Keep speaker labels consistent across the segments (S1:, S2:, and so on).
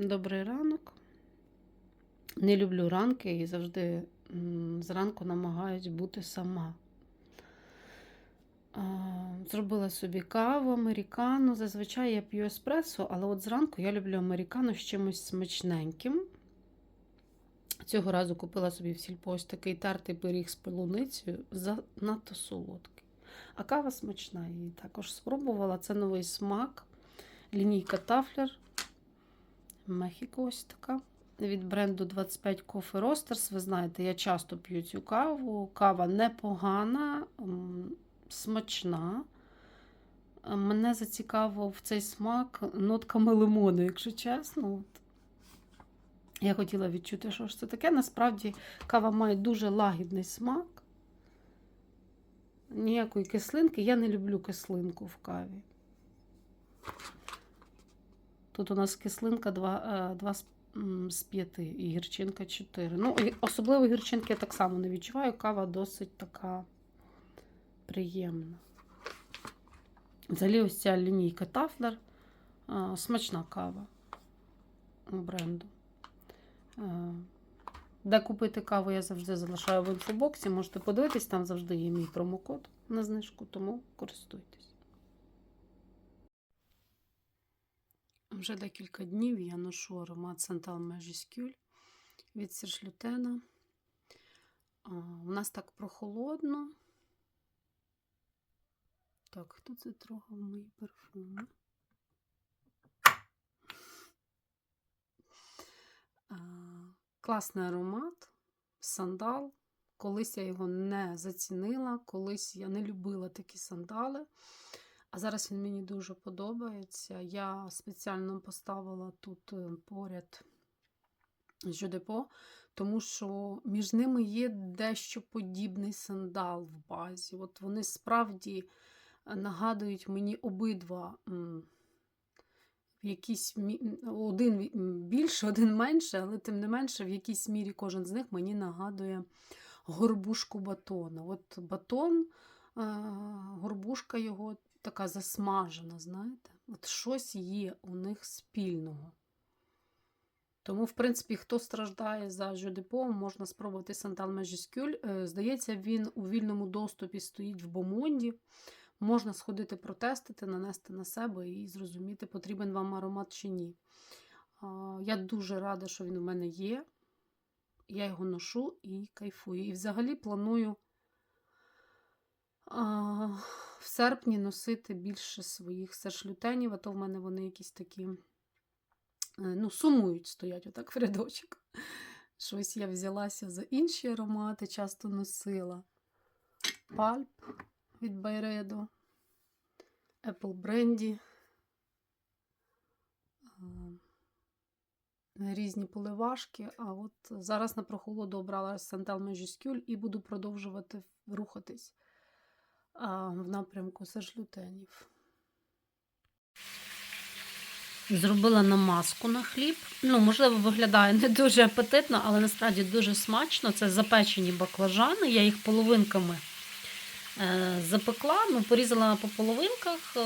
S1: Добрий ранок. Не люблю ранки і завжди зранку намагаюсь бути сама. Зробила собі каву, американо. Зазвичай я п'ю еспресо, але от зранку я люблю американо з чимось смачненьким. Цього разу купила собі в сільпо ось такий тертий пиріг з полуницею, занадто солодкий. А кава смачна, її також спробувала. Це новий смак. Лінійка Тафлер. Мехіко ось така. Від бренду 25 Coffee Roasters. Ви знаєте, я часто п'ю цю каву. Кава непогана, смачна. Мене зацікавив цей смак нотками лимону, якщо чесно. От. Я хотіла відчути, що ж це таке. Насправді кава має дуже лагідний смак. Ніякої кислинки. Я не люблю кислинку в каві. Тут у нас кислинка 2, 2 з, 5 і гірчинка 4. Ну, особливо гірчинки я так само не відчуваю. Кава досить така приємна. Взагалі, ось ця лінійка Тафлер. Смачна кава бренду. Е, Де купити каву, я завжди залишаю в інфобоксі. Можете подивитись, там завжди є мій промокод на знижку, тому користуйтесь. Вже декілька днів я ношу аромат Сантал Межіскюль від Сершлютена. У нас так прохолодно. Так, хто це трогав мої парфуми? Класний аромат, сандал. Колись я його не зацінила, колись я не любила такі сандали. А зараз він мені дуже подобається. Я спеціально поставила тут е, поряд Жюдепо, тому що між ними є дещо подібний сандал в базі. От вони справді е, нагадують мені обидва. В якійсь один більше, один менше, але тим не менше, в якійсь мірі кожен з них мені нагадує горбушку батона. От батон, е, горбушка його така засмажена, знаєте? От щось є у них спільного. Тому, в принципі, хто страждає за жодипом, можна спробувати Сантал Межіскюль. Е, Здається, він у вільному доступі стоїть в Бомонді. Можна сходити протестити, нанести на себе і зрозуміти, потрібен вам аромат чи ні. Я дуже рада, що він у мене є. Я його ношу і кайфую. І взагалі планую в серпні носити більше своїх сершлютенів, а то в мене вони якісь такі е, ну, сумують, стоять отак в рядочок. Щось я взялася за інші аромати, часто носила. Пальп від Байредо, Apple е, різні поливашки. А от зараз на прохолоду обрала Сантал Межіскюль і буду продовжувати рухатись в напрямку сершлютенів. Зробила намазку на хліб. Ну, можливо, виглядає не дуже апетитно, але насправді дуже смачно. Це запечені баклажани. Я їх половинками е, запекла, ну, порізала по половинках, е,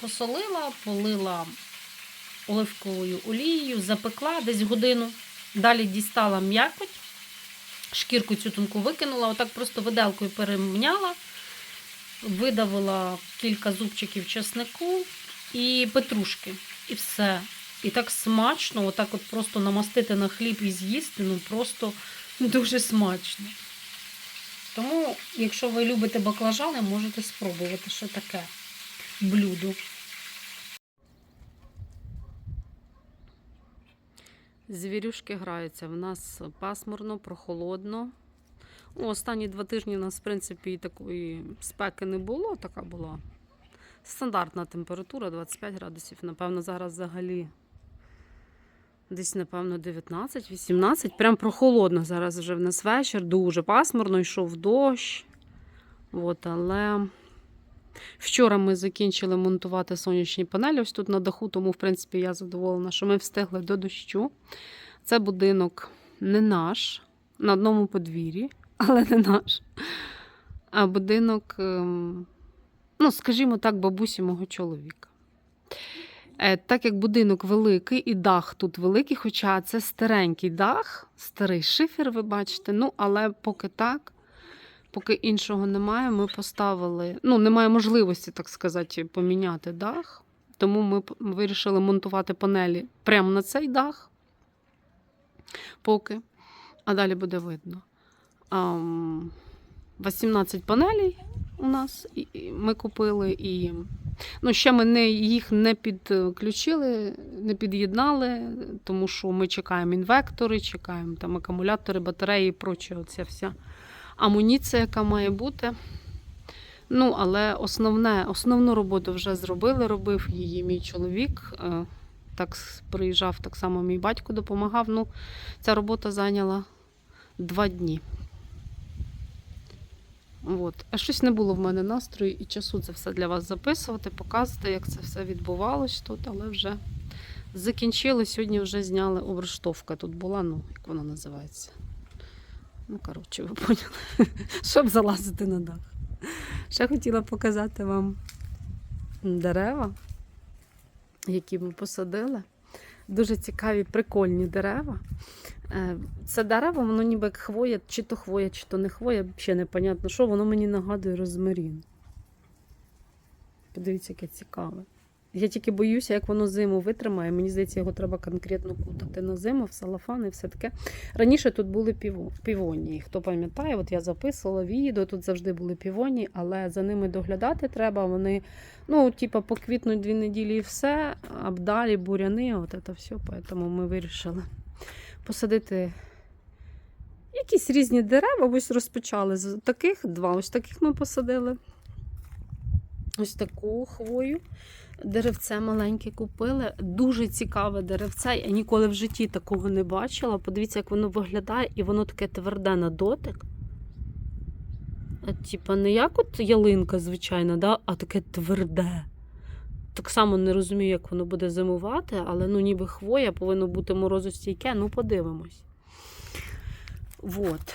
S1: посолила, полила оливковою олією, запекла десь годину. Далі дістала м'якоть, шкірку цю тонку викинула, отак просто виделкою перемняла, видавила кілька зубчиків чеснику і петрушки. І все. І так смачно, отак от просто намастити на хліб і з'їсти, ну просто дуже смачно. Тому, якщо ви любите баклажани, можете спробувати, що таке блюдо. Звірюшки граються. В нас пасмурно, прохолодно. Ну, Останні два тижні у нас, в принципі, такої спеки не було. Така була стандартна температура 25 градусів. Напевно, зараз взагалі десь, напевно, 19-18. Прям прохолодно. Зараз вже в нас вечір, дуже пасмурно, йшов дощ. От, але вчора ми закінчили монтувати сонячні панелі ось тут на даху, тому, в принципі, я задоволена, що ми встигли до дощу. Це будинок не наш, на одному подвір'ї, але не наш. А будинок, ем, ну, скажімо так, бабусі мого чоловіка. Е, Так як будинок великий і дах тут великий, хоча це старенький дах, старий шифер, ви бачите. Ну, але поки так, поки іншого немає, ми поставили. Ну, немає можливості, так сказати, поміняти дах. Тому ми вирішили монтувати панелі прямо на цей дах. Поки. А далі буде видно. Ам, 18 панелей у нас ми купили і. Ну, ще ми не, їх не підключили, не під'єднали, тому що ми чекаємо інвектори, чекаємо там акумулятори, батареї і проче, оця вся амуніція, яка має бути. Ну, але основне, основну роботу вже зробили, робив її мій чоловік. Е, Так приїжджав так само мій батько допомагав. Ну, ця робота зайняла два дні. От. А щось не було в мене настрою і часу це все для вас записувати, показувати, як це все відбувалось тут, але вже закінчили. Сьогодні вже зняли обрештовка. Тут була, ну, як вона називається. Ну, коротше, ви поняли. Щоб залазити на дах. Ще хотіла показати вам дерева, які ми посадили. Дуже цікаві, прикольні дерева. Е, Це дерево, воно ніби як хвоя, чи то хвоя, чи то не хвоя, взагалі непонятно що, воно мені нагадує розмарін. Подивіться, яке цікаве. Я тільки боюся, як воно зиму витримає. Мені здається, його треба конкретно кутати на зиму, в салафан і все таке. Раніше тут були піво- півонії. Хто пам'ятає, от я записувала відео, тут завжди були півонії, але за ними доглядати треба. Вони, ну, типа, поквітнуть дві неділі і все, а далі буряни, от це все. Тому ми вирішили посадити якісь різні дерева. Ось розпочали з таких два. Ось таких ми посадили. Ось таку хвою. Деревце маленьке купили. Дуже цікаве деревце. Я ніколи в житті такого не бачила. Подивіться, як воно виглядає, і воно таке тверде на дотик. Типа, не як от ялинка, звичайна, да? а таке тверде. Так само не розумію, як воно буде зимувати, але ну ніби хвоя повинно бути морозостійке, ну подивимось. От.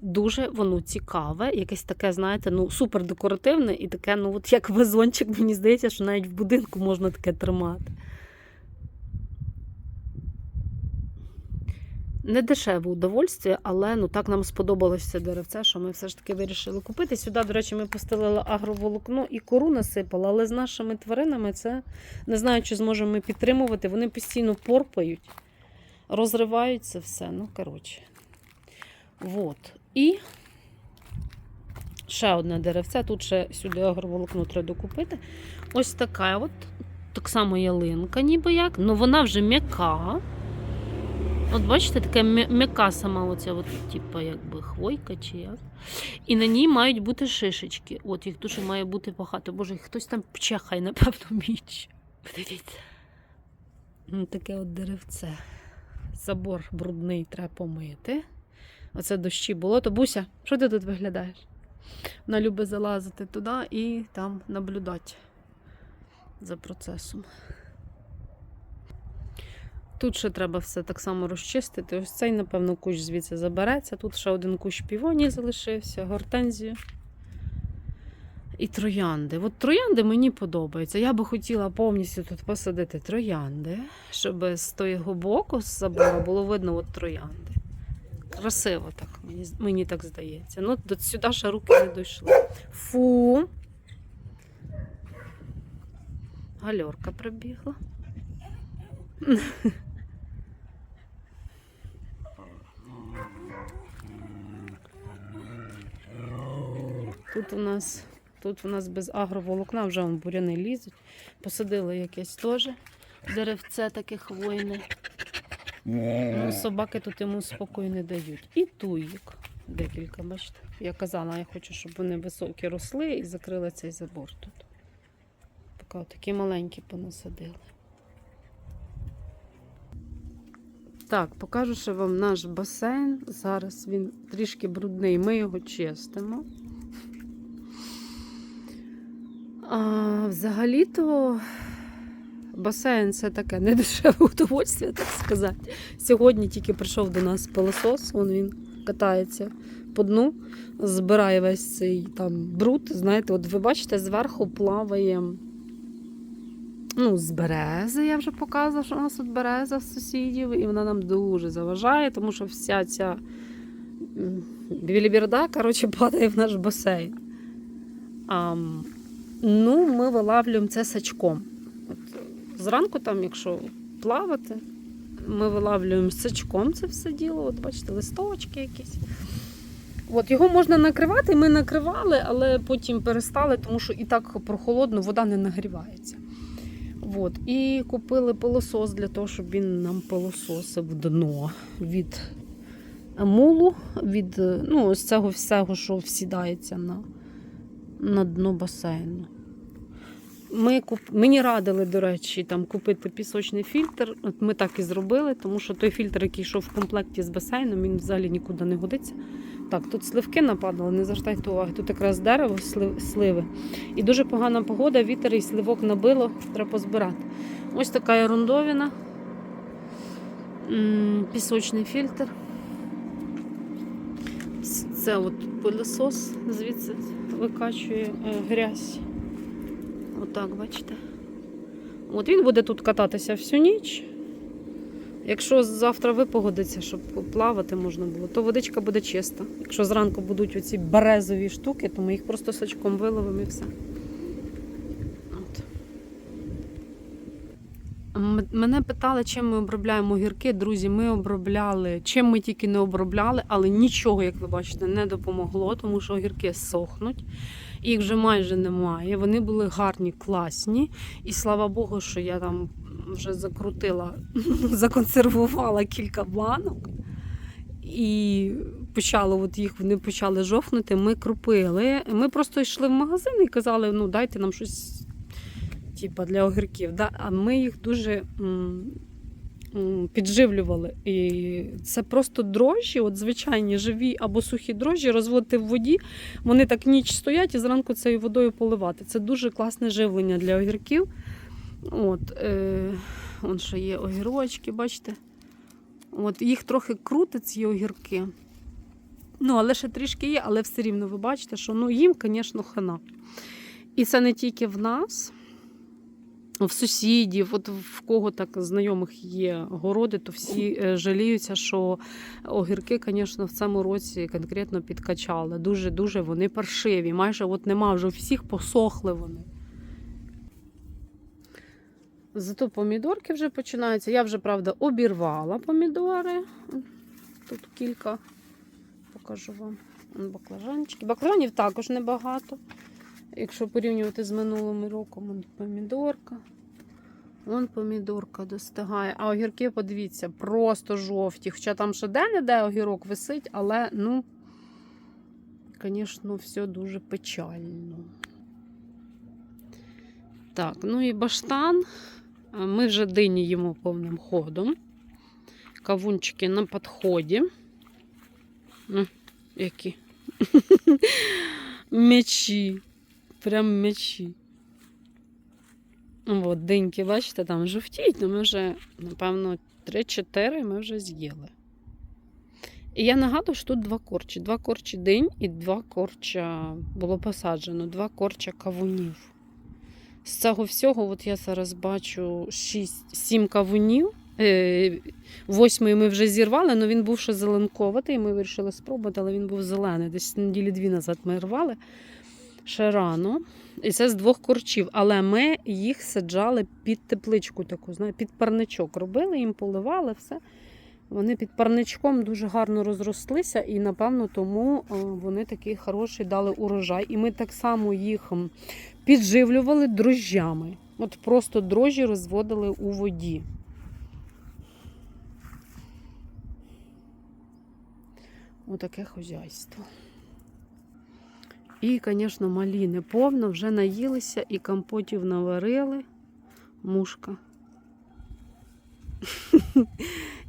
S1: Дуже воно цікаве, якесь таке, знаєте, ну супер декоративне і таке, ну от як вазончик, мені здається, що навіть в будинку можна таке тримати. Не дешеве удовольствие, але ну так нам сподобалося це деревце, що ми все ж таки вирішили купити. Сюди, до речі, ми постелили агроволокно і кору насипали, але з нашими тваринами це не знаю, чи зможемо ми підтримувати. Вони постійно порпають, розривають це все. Ну, коротше. Вот. І ще одне деревце. Тут ще сюди агроволокно треба докупити. Ось така от, так само ялинка, ніби як, але вона вже м'яка. От бачите, така м'яка сама оця, от, типу, якби хвойка чи як. І на ній мають бути шишечки. От їх дуже має бути багато. Боже, хтось там пчехає, напевно, міч. Подивіться. Ну, Таке от деревце. Забор брудний треба помити. Оце дощі було. То Буся, що ти тут виглядаєш? Вона любить залазити туди і там наблюдати за процесом. Тут ще треба все так само розчистити. Ось цей, напевно, кущ звідси забереться. Тут ще один кущ півонії залишився, гортензію і троянди. От троянди мені подобаються. Я би хотіла повністю тут посадити троянди, щоб з того боку, з забору, було видно от троянди. Красиво так, мені, мені так здається. Ну, до сюди ще руки не дійшли. Фу. Гальорка прибігла. Тут у нас, тут у нас без агроволокна вже вон буряни лізуть. Посадили якесь теж деревце таке хвойне. Ну, собаки тут йому спокою не дають. І туїк декілька, бачите. Я казала, я хочу, щоб вони високі росли і закрили цей забор тут. Поки такі маленькі понасадили. Так, покажу ще вам наш басейн. Зараз він трішки брудний, ми його чистимо. А, взагалі-то басейн це таке недешеве удовольствие, так сказати. Сьогодні тільки прийшов до нас пилосос, вон він катається по дну, збирає весь цей там бруд. Знаєте, от ви бачите, зверху плаває ну, з берези. Я вже показувала, що у нас тут береза сусідів, і вона нам дуже заважає, тому що вся ця біліберда, коротше, падає в наш басейн. А, ну, ми вилавлюємо це сачком. От, зранку, там, якщо плавати, ми вилавлюємо сачком це все діло. От бачите, листочки якісь. От його можна накривати, ми накривали, але потім перестали, тому що і так прохолодно, вода не нагрівається. От. І купили пилосос для того, щоб він нам пилососив дно від мулу, від ну, з цього всього, що всідається на, на дно басейну. Ми куп... Мені радили, до речі, там купити пісочний фільтр. От ми так і зробили, тому що той фільтр, який йшов в комплекті з басейном, він взагалі нікуди не годиться. Так, тут сливки нападали, не звертайте уваги. Тут якраз дерево, сливи. І дуже погана погода, вітер і сливок набило, треба позбирати. Ось така ерундовина. Пісочний фільтр. Це от пилосос звідси викачує е, грязь. Отак, бачите. От він буде тут кататися всю ніч. Якщо завтра випогодиться, щоб плавати можна було, то водичка буде чиста. Якщо зранку будуть оці березові штуки, то ми їх просто сачком виловимо і все. От. М- Мене питали, чим ми обробляємо огірки. Друзі, ми обробляли, чим ми тільки не обробляли, але нічого, як ви бачите, не допомогло, тому що огірки сохнуть. Їх вже майже немає. Вони були гарні, класні. І слава Богу, що я там вже закрутила, законсервувала кілька банок. І почало, от їх вони почали жовкнути. Ми крупили. Ми просто йшли в магазин і казали, ну дайте нам щось типа, для огірків. Да? А ми їх дуже м, м, підживлювали. І це просто дрожжі, от звичайні живі або сухі дрожжі, розводити в воді. Вони так ніч стоять і зранку цією водою поливати. Це дуже класне живлення для огірків. От, е, он ще є огірочки, бачите? От, їх трохи крутить, ці огірки. Ну, але ще трішки є, але все рівно ви бачите, що ну, їм, звісно, хана. І це не тільки в нас, в сусідів, от в кого так знайомих є городи, то всі е, жаліються, що огірки, звісно, в цьому році конкретно підкачали. Дуже-дуже вони паршиві. Майже от нема вже всіх посохли вони. Зато помідорки вже починаються. Я вже, правда, обірвала помідори. Тут кілька покажу вам. Баклажанчики. Баклажанів також небагато. Якщо порівнювати з минулим роком, вон помідорка. Вон помідорка достигає. А огірки, подивіться, просто жовті. Хоча там ще де-не-де огірок висить, але, ну, звісно, все дуже печально. Так, ну і баштан. Ми вже дині їмо повним ходом. Кавунчики на підході. Які? М'ячі. Прям м'ячі. От, диньки, бачите, там жовтіють, але ми вже, напевно, 3-4 ми вже з'їли. І я нагадую, що тут два корчі. Два корчі динь і два корча було посаджено, два корча кавунів. З цього всього, от я зараз бачу 6-7 кавунів. Е, Восьмий ми вже зірвали, але він був ще зеленковатий. Ми вирішили спробувати, але він був зелений. Десь неділі дві назад ми рвали ще рано. І це з двох корчів. Але ми їх саджали під тепличку таку, знає, під парничок. Робили, їм поливали все. Вони під парничком дуже гарно розрослися, і, напевно, тому е, вони такий хороший дали урожай. І ми так само їх підживлювали дрожжами. От просто дрожжі розводили у воді. Отаке хозяйство. І, звісно, маліни повно, вже наїлися і компотів наварили. Мушка.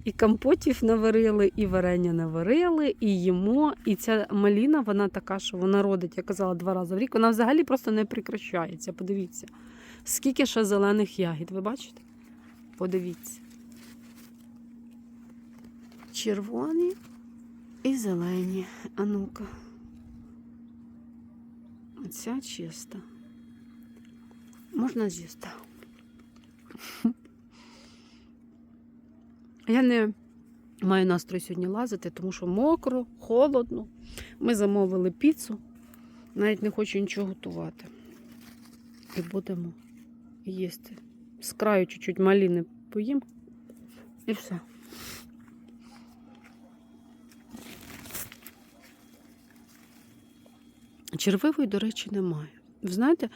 S1: І компотів наварили, і варення наварили, і їмо. І ця маліна, вона така, що вона родить, я казала, два рази в рік. Вона взагалі просто не прекращається. Подивіться. Скільки ще зелених ягід, ви бачите? Подивіться. Червоні і зелені. А ну-ка. Оця чиста. Можна з'їсти. Я не маю настрою сьогодні лазити, тому що мокро, холодно. Ми замовили піцу. Навіть не хочу нічого готувати. І будемо їсти. З краю чуть-чуть маліни поїм. І все. Червивої, до речі, немає. Ви знаєте,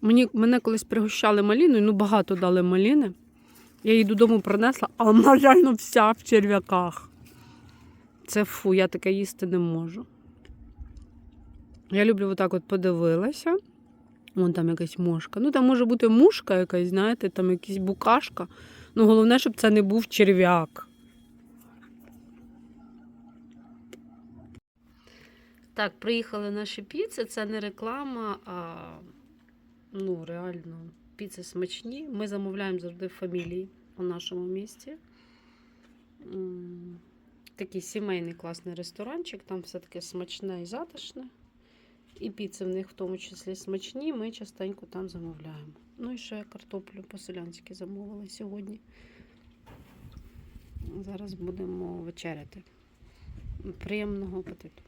S1: мені, мене колись пригощали маліною, ну багато дали маліни. Я її додому принесла, а вона реально вся в черв'яках. Це фу, я таке їсти не можу. Я люблю отак от подивилася. Вон там якась мошка. Ну, там може бути мушка якась, знаєте, там якась букашка. Ну, головне, щоб це не був черв'як. Так, приїхали наші піци. Це не реклама, а ну, реально, піци смачні. Ми замовляємо завжди фамілії у нашому місті. Такий сімейний класний ресторанчик, там все таке смачне і затишне. І піци в них в тому числі смачні. Ми частенько там замовляємо. Ну і ще картоплю по-селянськи замовили сьогодні. Зараз будемо вечеряти. Приємного апетиту.